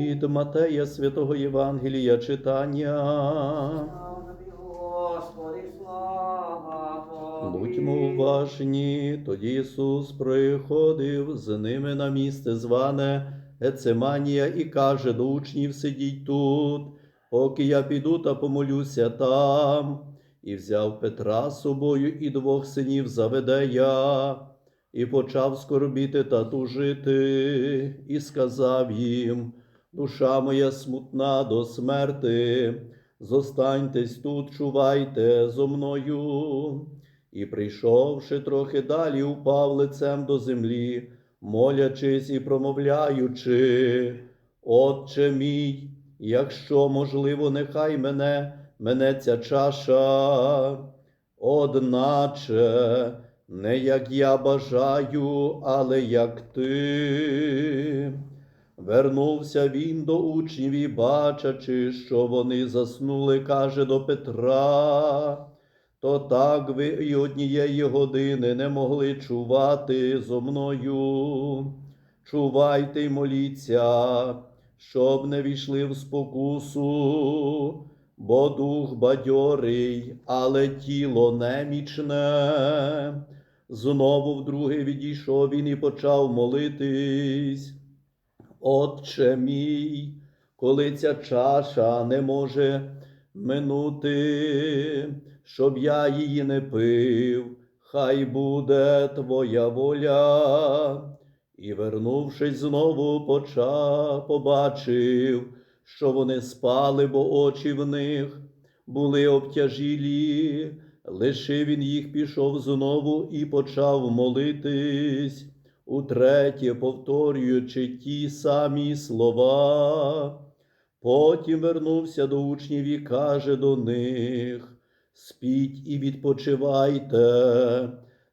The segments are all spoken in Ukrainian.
Від Матея Святого Євангелія читання. Будьмо уважні. Тоді Ісус приходив з ними на місце зване Ецеманія і каже до учнів сидіть тут, поки я піду та помолюся там. І взяв Петра з собою і двох синів Заведея, і почав скорбіти та тужити, і сказав їм, душа моя смутна до смерти, зостаньтесь тут, чувайте зо мною. І, прийшовши трохи далі, упав лицем до землі, молячись і промовляючи, Отче мій, якщо можливо, нехай мене мене ця чаша, одначе не як я бажаю, але як ти. Вернувся він до учнів і, бачачи, що вони заснули, каже до Петра. То так ви і однієї години не могли чувати зо мною. Чувайте й моліться, щоб не війшли в спокусу, бо дух бадьорий, але тіло немічне. Знову вдруге відійшов він і почав молитись. Отче мій, коли ця чаша не може минути, щоб я її не пив, хай буде твоя воля. І, вернувшись знову, почав, побачив, що вони спали, бо очі в них були обтяжілі. Лишив він їх, пішов знову і почав молитись, утретє повторюючи ті самі слова. Потім вернувся до учнів і каже до них: Спіть і відпочивайте,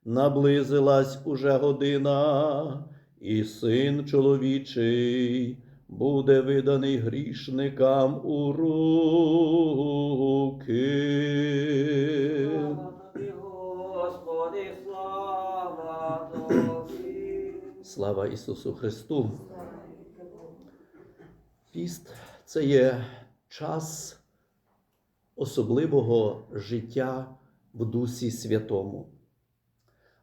наблизилась уже година, і син чоловічий буде виданий грішникам у руки. Слава Ісусу Христу! Піст це є час особливого життя в Дусі Святому.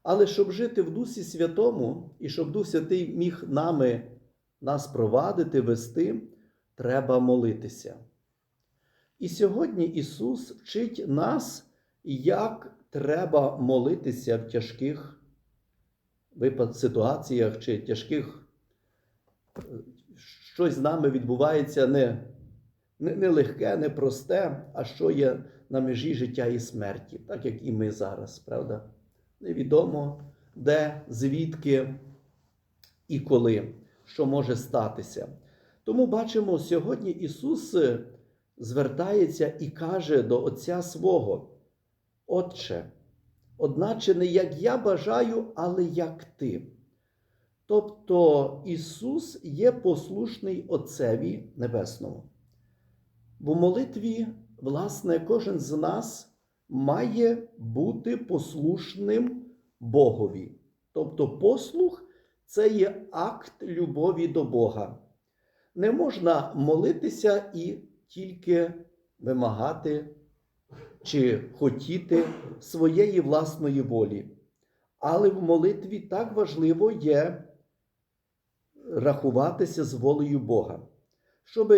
Але щоб жити в Дусі Святому і щоб Дух Святий міг нами нас провадити, вести, треба молитися. І сьогодні Ісус вчить нас, як треба молитися в тяжких випад ситуаціях чи тяжких щось з нами відбувається не, не, не легке, не просте, а що є на межі життя і смерті, так як і ми зараз, правда? Невідомо де, звідки і коли, що може статися. Тому бачимо, сьогодні Ісус звертається і каже до Отця свого, Отче, одначе не як я бажаю, але як ти. Тобто Ісус є послушний Отцеві Небесному. В молитві, власне, кожен з нас має бути послушним Богові. Тобто послух це є акт любові до Бога. Не можна молитися і тільки вимагати чи хотіти своєї власної волі. Але в молитві так важливо є рахуватися з волею Бога. Щоб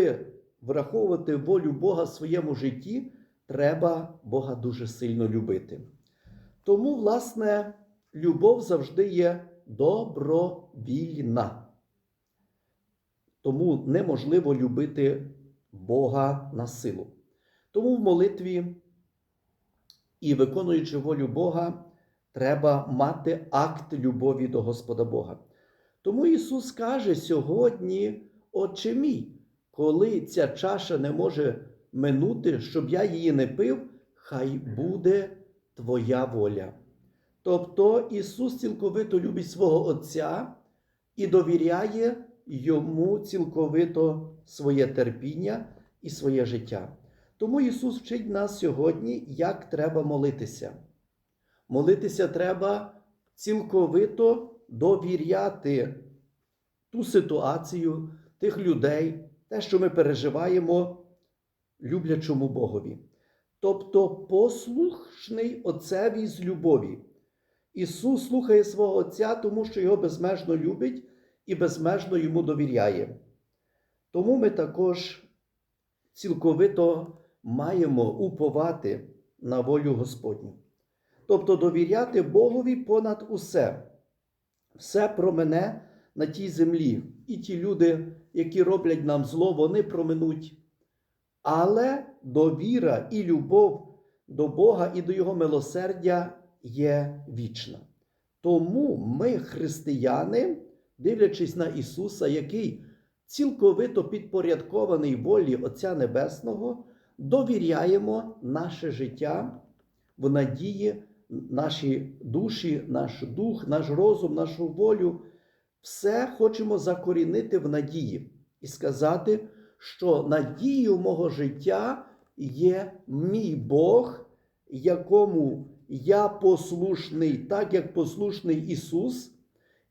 враховувати волю Бога в своєму житті, треба Бога дуже сильно любити. Тому, власне, любов завжди є добровільна. Тому неможливо любити Бога на силу. Тому в молитві і виконуючи волю Бога, треба мати акт любові до Господа Бога. Тому Ісус каже сьогодні, Отче мій, коли ця чаша не може минути, щоб я її не пив, хай буде Твоя воля. Тобто Ісус цілковито любить свого Отця і довіряє йому цілковито своє терпіння і своє життя. Тому Ісус вчить нас сьогодні, як треба молитися. Молитися треба цілковито довіряти ту ситуацію, тих людей, те, що ми переживаємо люблячому Богові. Тобто послушний Отцеві з любові. Ісус слухає свого Отця, тому що його безмежно любить і безмежно йому довіряє. Тому ми також цілковито маємо уповати на волю Господню. Тобто довіряти Богові понад усе. Все про мене на тій землі. І ті люди, які роблять нам зло, вони проминуть. Але довіра і любов до Бога і до Його милосердя є вічна. Тому ми, християни, дивлячись на Ісуса, який цілковито підпорядкований волі Отця Небесного, довіряємо наше життя в надії, наші душі, наш дух, наш розум, нашу волю. Все хочемо закорінити в надії і сказати, що надією мого життя є мій Бог, якому я послушний, так як послушний Ісус,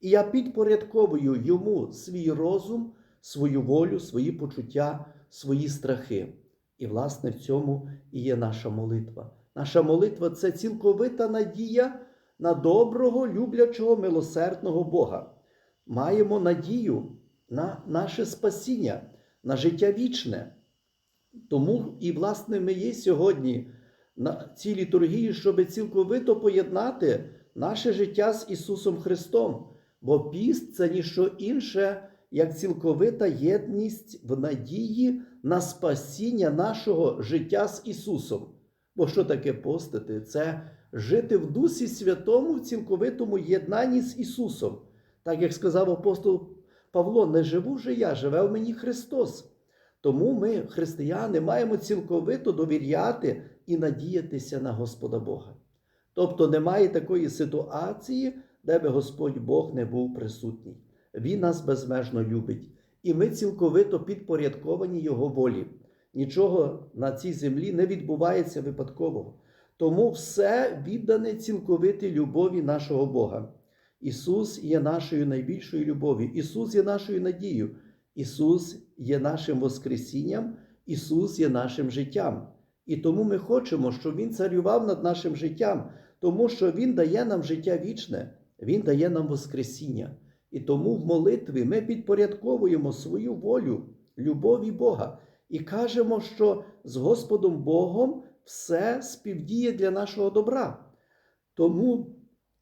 і я підпорядковую йому свій розум, свою волю, свої почуття, свої страхи. І, власне, в цьому і є наша молитва. Наша молитва це цілковита надія на доброго, люблячого, милосердного Бога. Маємо надію на наше спасіння, на життя вічне. Тому і, власне, ми є сьогодні на цій літургії, щоб цілковито поєднати наше життя з Ісусом Христом. Бо піст це ніщо інше, як цілковита єдність в надії на спасіння нашого життя з Ісусом. Бо що таке постити? Це жити в Дусі Святому в цілковитому єднанні з Ісусом. Так як сказав апостол Павло, не живу вже я, живе в мені Христос. Тому ми, християни, маємо цілковито довіряти і надіятися на Господа Бога. Тобто немає такої ситуації, де би Господь Бог не був присутній. Він нас безмежно любить, і ми цілковито підпорядковані Його волі. Нічого на цій землі не відбувається випадкового. Тому все віддане цілковитій любові нашого Бога. Ісус є нашою найбільшою любов'ю, Ісус є нашою надією, Ісус є нашим Воскресінням, Ісус є нашим життям. І тому ми хочемо, щоб Він царював над нашим життям, тому що Він дає нам життя вічне, Він дає нам Воскресіння. І тому в молитві ми підпорядковуємо свою волю, любові Бога, і кажемо, що з Господом Богом все співдіє для нашого добра. Тому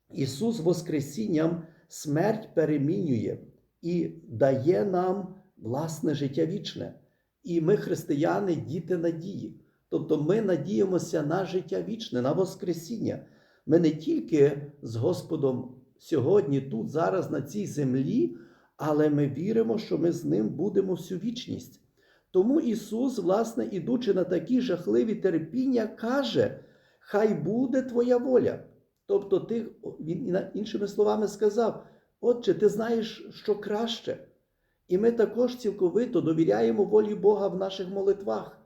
Ісус Воскресінням смерть перемінює і дає нам власне життя вічне. І ми, християни, діти надії. Тобто ми надіємося на життя вічне, на Воскресіння. Ми не тільки з Господом сьогодні, тут, зараз, на цій землі, але ми віримо, що ми з ним будемо всю вічність. Тому Ісус, власне, ідучи на такі жахливі терпіння, каже: Хай буде Твоя воля. Тобто, ти, він іншими словами сказав: Отче, ти знаєш, що краще. І ми також цілковито довіряємо волі Бога в наших молитвах.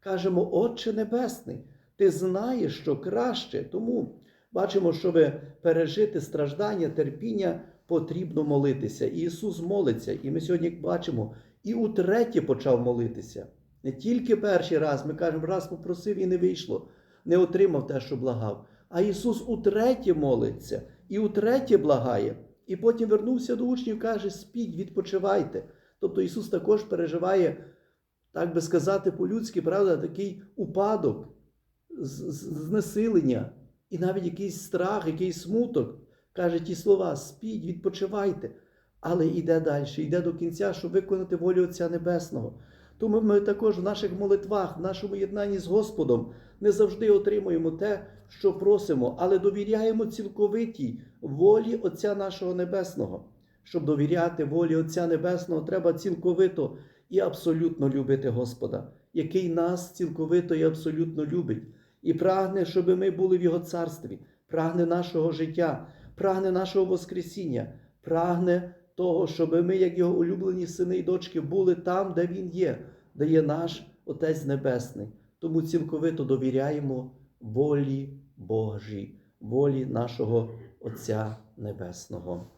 Кажемо, Отче Небесний, ти знаєш, що краще. Тому бачимо, щоб пережити страждання, терпіння, потрібно молитися. І Ісус молиться. І ми сьогодні бачимо, і утретє почав молитися. Не тільки перший раз, ми кажемо, раз попросив і не вийшло, не отримав те, що благав. А Ісус утретє молиться і утретє благає. І потім вернувся до учнів, каже: спіть, відпочивайте. Тобто Ісус також переживає, так би сказати, по-людськи, правда, такий упадок, знесилення і навіть якийсь страх, якийсь смуток. Каже ті слова: спіть, відпочивайте. Але йде далі, йде до кінця, щоб виконати волю Отця Небесного. Тому ми також в наших молитвах, в нашому єднанні з Господом не завжди отримуємо те, що просимо, але довіряємо цілковитій волі Отця нашого Небесного. Щоб довіряти волі Отця Небесного, треба цілковито і абсолютно любити Господа, який нас цілковито і абсолютно любить, і прагне, щоб ми були в Його царстві, прагне нашого життя, прагне нашого Воскресіння, прагне того, щоб ми, як його улюблені сини і дочки, були там, де Він є, де є наш Отець Небесний. Тому цілковито довіряємо волі Божій, волі нашого Отця Небесного.